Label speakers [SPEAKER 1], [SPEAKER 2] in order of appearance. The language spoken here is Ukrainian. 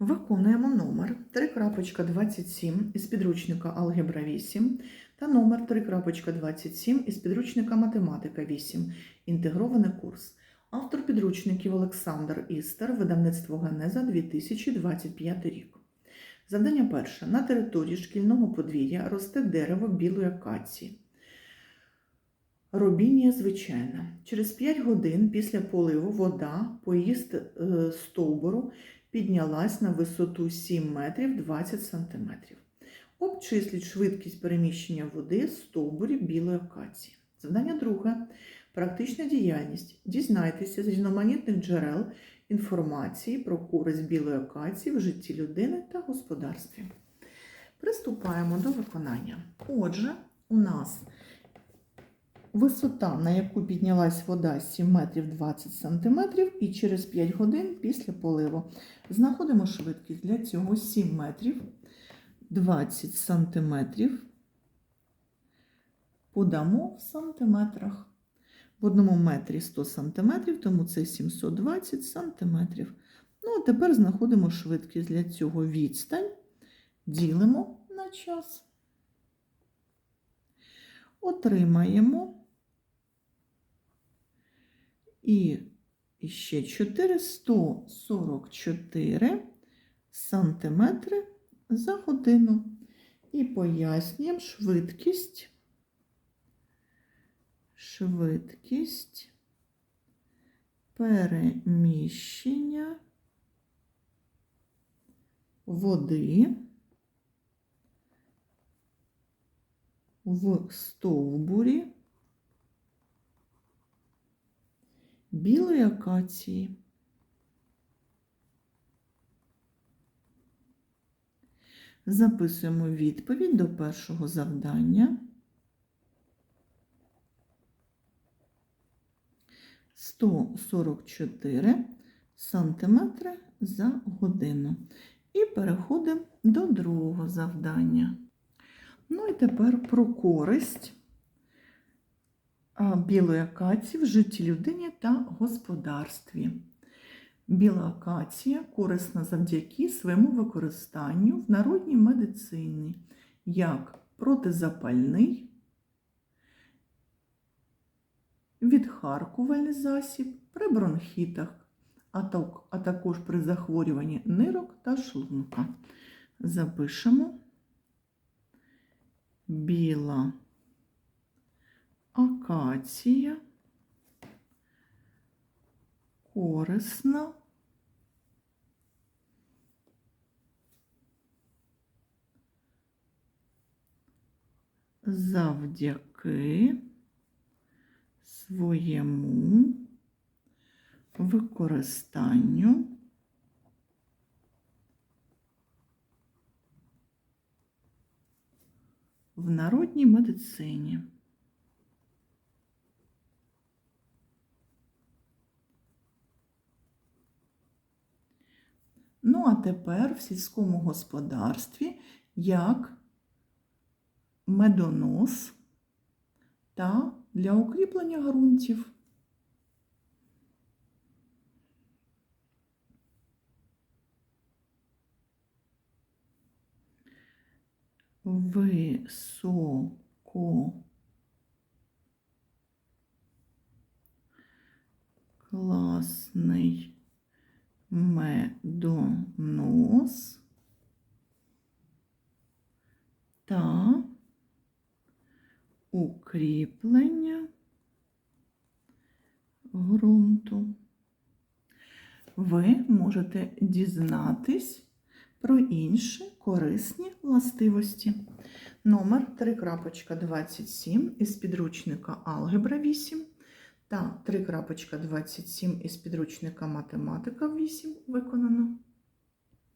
[SPEAKER 1] Виконуємо номер 3.27 із підручника Алгебра 8 та номер 3.27 із підручника Математика 8. Інтегрований курс. Автор підручників Олександр Істер, видавництво Генеза 2025 рік. Завдання перше. На території шкільного подвір'я росте дерево білої акації. Робінія звичайна. Через 5 годин після поливу вода по її ст- е, стовбуру піднялась на висоту 7 метрів 20 сантиметрів. Обчисліть швидкість переміщення води з стовбурі білої акації. Завдання друге. Практична діяльність. Дізнайтеся з різноманітних джерел інформації про користь білої акації в житті людини та господарстві. Приступаємо до виконання. Отже, у нас висота, на яку піднялась вода 7 метрів 20 сантиметрів, і через 5 годин після поливу. Знаходимо швидкість для цього 7 метрів 20 сантиметрів. Подамо в сантиметрах. В одному метрі 100 сантиметрів, тому це 720 сантиметрів. Ну, а тепер знаходимо швидкість для цього відстань. Ділимо на час. Отримаємо і ще 444 сантиметри за годину. І пояснюємо швидкість. Швидкість переміщення води в стовбурі білої акації. Записуємо відповідь до першого завдання. 144 сантиметри за годину. І переходимо до другого завдання. Ну і тепер про користь білої акації в житті людини та господарстві. Біла акація корисна завдяки своєму використанню в народній медицині як протизапальний, відхаркувальний засіб при бронхітах, а також при захворюванні нирок та шлунка. Запишемо біла. Акація. Корисна. Завдяки своєму використанню в народній медицині. Ну, а тепер в сільському господарстві як медонос та для укріплення ґрунтів. Високо класний медонос та укріплення ґрунту. Ви можете дізнатись про інші корисні властивості. Номер 3.27 із підручника Алгебра 8 та 3.27 із підручника Математика 8 виконано.